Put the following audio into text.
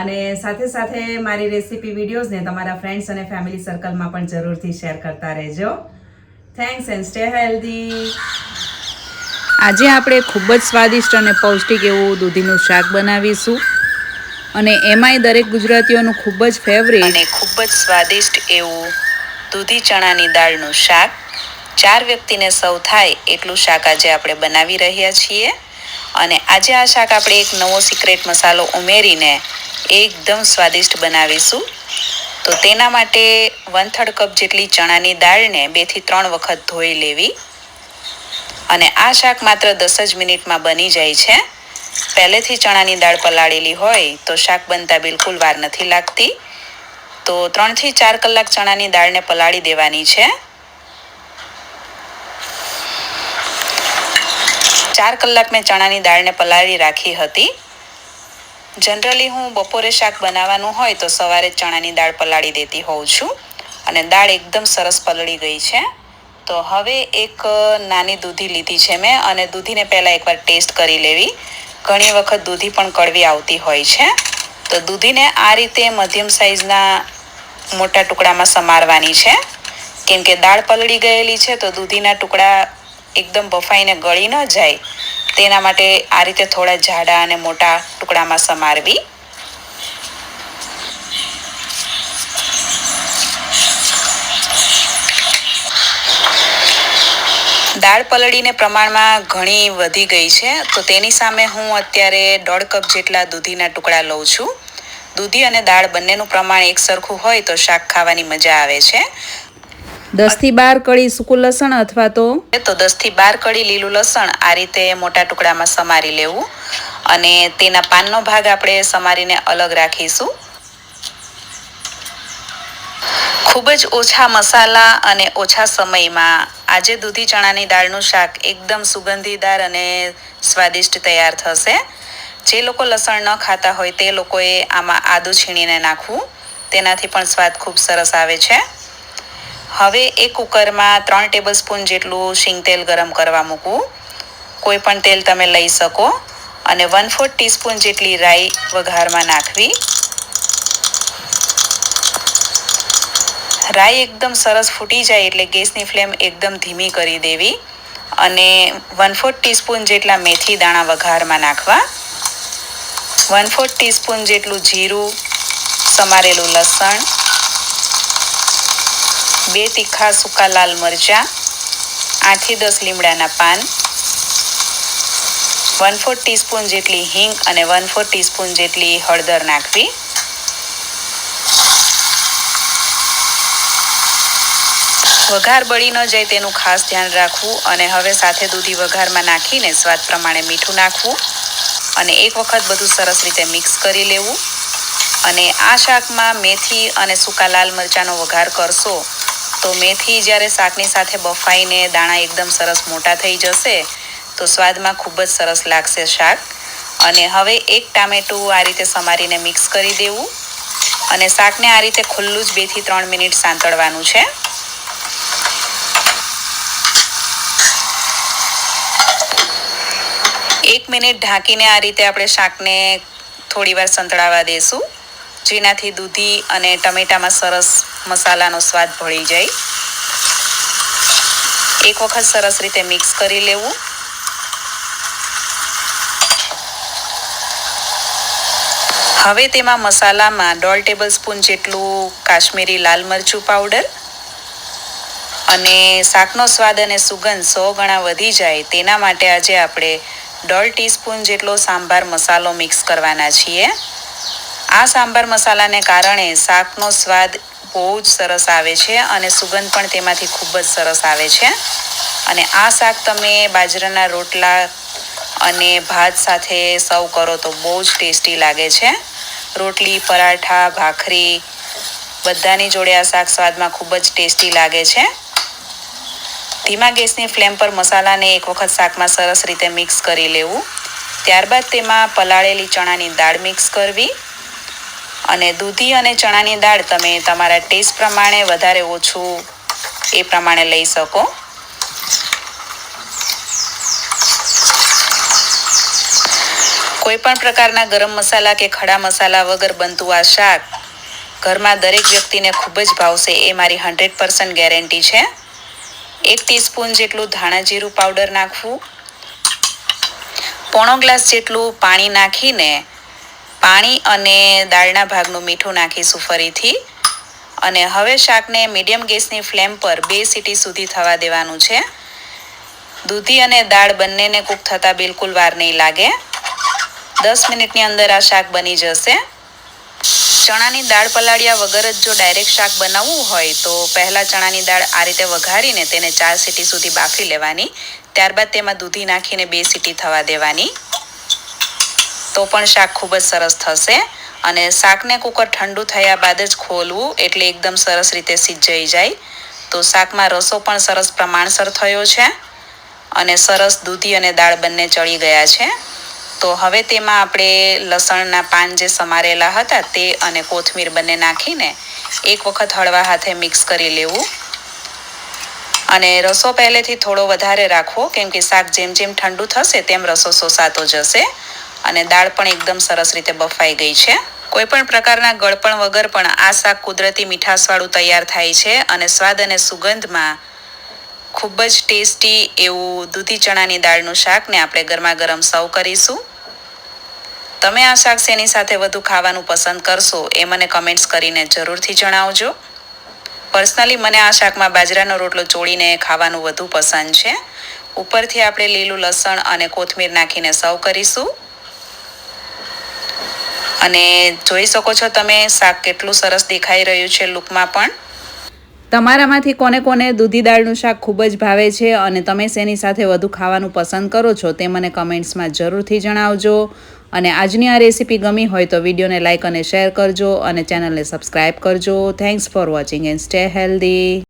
અને સાથે સાથે મારી રેસીપી વિડીયોઝને તમારા ફ્રેન્ડ્સ અને ફેમિલી સર્કલમાં પણ જરૂરથી શેર કરતા રહેજો. થેન્ક્સ એન્ડ સ્ટે હેલ્ધી આજે આપણે ખૂબ જ સ્વાદિષ્ટ અને પૌષ્ટિક એવું દૂધીનું શાક બનાવીશું. અને એમાંય દરેક ગુજરાતીઓનું ખૂબ જ ફેવરેટ અને ખૂબ જ સ્વાદિષ્ટ એવું દૂધી ચણાની દાળનું શાક. ચાર વ્યક્તિને સૌ થાય એટલું શાક આજે આપણે બનાવી રહ્યા છીએ. અને આજે આ શાક આપણે એક નવો સિક્રેટ મસાલો ઉમેરીને એકદમ સ્વાદિષ્ટ બનાવીશું. તો તેના માટે વન થર્ડ કપ જેટલી ચણાની દાળને બેથી ત્રણ વખત ધોઈ લેવી. અને આ શાક માત્ર દસ જ મિનિટમાં બની જાય છે. પહેલેથી ચણાની દાળ પલાળેલી હોય તો શાક બનતા બિલકુલ વાર નથી લાગતી. તો ત્રણથી ચાર કલાક ચણાની દાળને પલાળી દેવાની છે. ચાર કલાક મેં ચણાની દાળને પલાળી રાખી હતી. જનરલી હું બપોરે શાક બનાવવાનું હોય તો સવારે ચણાની દાળ પલાળી દેતી હોઉં છું. અને દાળ એકદમ સરસ પલળી ગઈ છે. તો હવે એક નાની દૂધી લીધી છે મેં અને દૂધીને પહેલાં એકવાર ટેસ્ટ કરી લેવી. ઘણી વખત દૂધી પણ કડવી આવતી હોય છે. તો દૂધીને આ રીતે મધ્યમ સાઇઝના મોટા ટુકડામાં સમારવાની છે. કેમ કે દાળ પલળી ગયેલી છે તો દૂધીના ટુકડા એકદમ બફાઈને ગળી ન જાય. તેના માટે આ રીતે થોડા જાડા અને મોટા ટુકડામાં સમારવી. દાળ પલળીને પ્રમાણમાં ઘણી વધી ગઈ છે, તો તેની સામે હું અત્યારે દોઢ કપ જેટલા દૂધીના ટુકડા લઉં છું. દૂધી અને દાળ બંનેનું પ્રમાણ એક સરખું હોય તો શાક ખાવાની મજા આવે છે. દસથી બાર કળી સૂકું લસણ અથવા તો તો દસથી બાર કળી લીલું લસણ આ રીતે મોટા ટુકડામાં સમારી લેવું અને તેના પાનનો ભાગ આપણે સમારીને અલગ રાખીશું. ખૂબ જ ઓછા મસાલા અને ઓછા સમયમાં આજે દૂધી ચણાની દાળનું શાક એકદમ સુગંધીદાર અને સ્વાદિષ્ટ તૈયાર થશે. જે લોકો લસણ ન ખાતા હોય તે લોકોએ આમાં આદું છીણીને નાખવું. તેનાથી પણ સ્વાદ ખૂબ સરસ આવે છે. હવે એ કુકરમાં ત્રણ ટેબલ સ્પૂન જેટલું શીંગ તેલ ગરમ કરવા મૂકવું કોઈ પણ તેલ તમે લઈ શકો. અને વન ફોર્થ ટીસ્પૂન જેટલી રાઈ વઘારમાં નાખવી. રાઈ એકદમ સરસ ફૂટી જાય એટલે ગેસની ફ્લેમ એકદમ ધીમી કરી દેવી. અને વન ફોર્થ ટીસ્પૂન જેટલા મેથી દાણા વઘારમાં નાખવા. વન ફોર્થ ટીસ્પૂન જેટલું જીરું, સમારેલું લસણ. બે તીખા સૂકા લાલ મરચાં, આઠથી દસ લીમડાના પાન, વન ફોર ટીસ્પૂન જેટલી હિંગ અને વન ફોર ટીસ્પૂન જેટલી હળદર નાખવી. વઘાર બળી ન જાય તેનું ખાસ ધ્યાન રાખવું અને હવે સાથે દૂધી વઘારમાં નાખીને સ્વાદ પ્રમાણે મીઠું નાખવું અને એક વખત બધું સરસ રીતે મિક્સ કરી લેવું. અને આ શાકમાં મેથી અને સૂકા લાલ મરચાંનો વઘાર કરશો તો મેથી જ્યારે શાકની સાથે બફાઈને દાણા એકદમ સરસ મોટા થઈ જશે, તો સ્વાદમાં ખૂબ જ સરસ લાગશે શાક. અને હવે એક ટામેટું આ રીતે સમારીને મિક્સ કરી દેવું. અને શાકને આ રીતે ખુલ્લું જ બેથી ત્રણ મિનિટ સાંતળવાનું છે. એક મિનિટ ઢાંકીને આ રીતે આપણે શાકને થોડીવાર સંતળાવા દેશું. જેનાથી દૂધી અને ટમેટામાં સરસ મસાલાનો સ્વાદ ભળી જાય. એક વખત સરસ રીતે મિક્સ કરી લેવું. હવે તેમાં મસાલામાં દોઢ ટેબલ સ્પૂન જેટલું કાશ્મીરી લાલ મરચું પાવડર અને શાકનો સ્વાદ અને સુગંધ સો ગણા વધી જાય તેના માટે આજે આપણે દોઢ ટીસ્પૂન જેટલો સાંભાર મસાલો મિક્સ કરવાના છીએ. આ સાંભાર મસાલાને કારણે શાકનો સ્વાદ બહુ જ સરસ આવે છે અને સુગંધ પણ તેમાંથી ખૂબ જ સરસ આવે છે. અને આ શાક તમે બાજરાના રોટલા અને ભાત સાથે સર્વ કરો તો બહુ જ ટેસ્ટી લાગે છે. રોટલી, પરાઠા, ભાખરી બધાની જોડે આ શાક સ્વાદમાં ખૂબ જ ટેસ્ટી લાગે છે. ધીમા ગેસની ફ્લેમ પર મસાલાને એક વખત શાકમાં સરસ રીતે મિક્સ કરી લેવું. ત્યારબાદ તેમાં પલાળેલી ચણાની દાળ મિક્સ કરવી. અને દૂધી અને ચણાની દાળ તમે તમારા ટેસ્ટ પ્રમાણે વધારે ઓછું એ પ્રમાણે લઈ શકો. કોઈ પણ પ્રકારના ગરમ મસાલા કે ખડા મસાલા વગર બનતું આ શાક ઘરમાં દરેક વ્યક્તિને ખૂબ જ ભાવશે એ મારી હંડ્રેડ પર્સન્ટ ગેરંટી છે. એક ટીસ્પૂન જેટલું ધાણા જીરું પાવડર નાખવું, પોણો ગ્લાસ જેટલું પાણી નાખીને પાણી અને દાળના ભાગનું મીઠું નાખીશું ફરીથી. અને હવે શાકને મીડિયમ ગેસની ફ્લેમ પર બે સીટી સુધી થવા દેવાનું છે. દૂધી અને દાળ બંનેને કૂક થતાં બિલકુલ વાર નહીં લાગે. દસ મિનિટની અંદર આ શાક બની જશે. ચણાની દાળ પલાળ્યા વગર જ જો ડાયરેક્ટ શાક બનાવવું હોય તો પહેલાં ચણાની દાળ આ રીતે વઘારીને તેને ચાર સીટી સુધી બાફી લેવાની. ત્યારબાદ તેમાં દૂધી નાખીને બે સીટી થવા દેવાની. તો પણ શાક ખૂબ જ સરસ થશે. અને શાકને કુકર ઠંડુ થયા બાદ જ ખોલવું એટલે એકદમ સરસ રીતે સિજાઈ જાય. તો શાકમાં રસો પણ સરસ પ્રમાણસર થયો છે. અને સરસ દૂધી અને દાળ બંને ચડી ગયા છે. તો હવે તેમાં આપણે લસણના પાન જે સમારેલા હતા તે અને કોથમીર બંને નાખીને એક વખત હળવા હાથે મિક્સ કરી લેવું. અને રસો પહેલેથી થોડો વધારે રાખવો, કેમ કે શાક જેમ જેમ ઠંડુ થશે તેમ રસો સોસાતો જશે. અને દાળ પણ એકદમ સરસ રીતે બફાઈ ગઈ છે. કોઈ પણ પ્રકારના ગળપણ વગર પણ આ શાક કુદરતી મીઠાશવાળું તૈયાર થાય છે અને સ્વાદ અને સુગંધમાં ખૂબ જ ટેસ્ટી એવું દૂધી ચણાની દાળનું શાકને આપણે ગરમા ગરમ સર્વ કરીશું. તમે આ શાક શેની સાથે વધુ ખાવાનું પસંદ કરશો એ મને કમેન્ટ્સ કરીને જરૂરથી જણાવજો. પર્સનલી મને આ શાકમાં બાજરાનો રોટલો ચોળીને ખાવાનું વધુ પસંદ છે. ઉપરથી આપણે લીલું લસણ અને કોથમીર નાખીને સર્વ કરીશું. અને જોઈ શકો છો તમે શાક કેટલું સરસ દેખાઈ રહ્યું છે લુકમાં પણ. તમારામાંથી કોને કોને દૂધી દાળનું શાક ખૂબ જ ભાવે છે અને તમે શેની સાથે વધુ ખાવાનું પસંદ કરો છો તે મને કમેન્ટ્સમાં જરૂરથી જણાવજો. અને આજની આ રેસીપી ગમી હોય તો વિડીયોને લાઇક અને શેર કરજો અને ચેનલને સબસ્ક્રાઈબ કરજો. Thanks for watching and stay healthy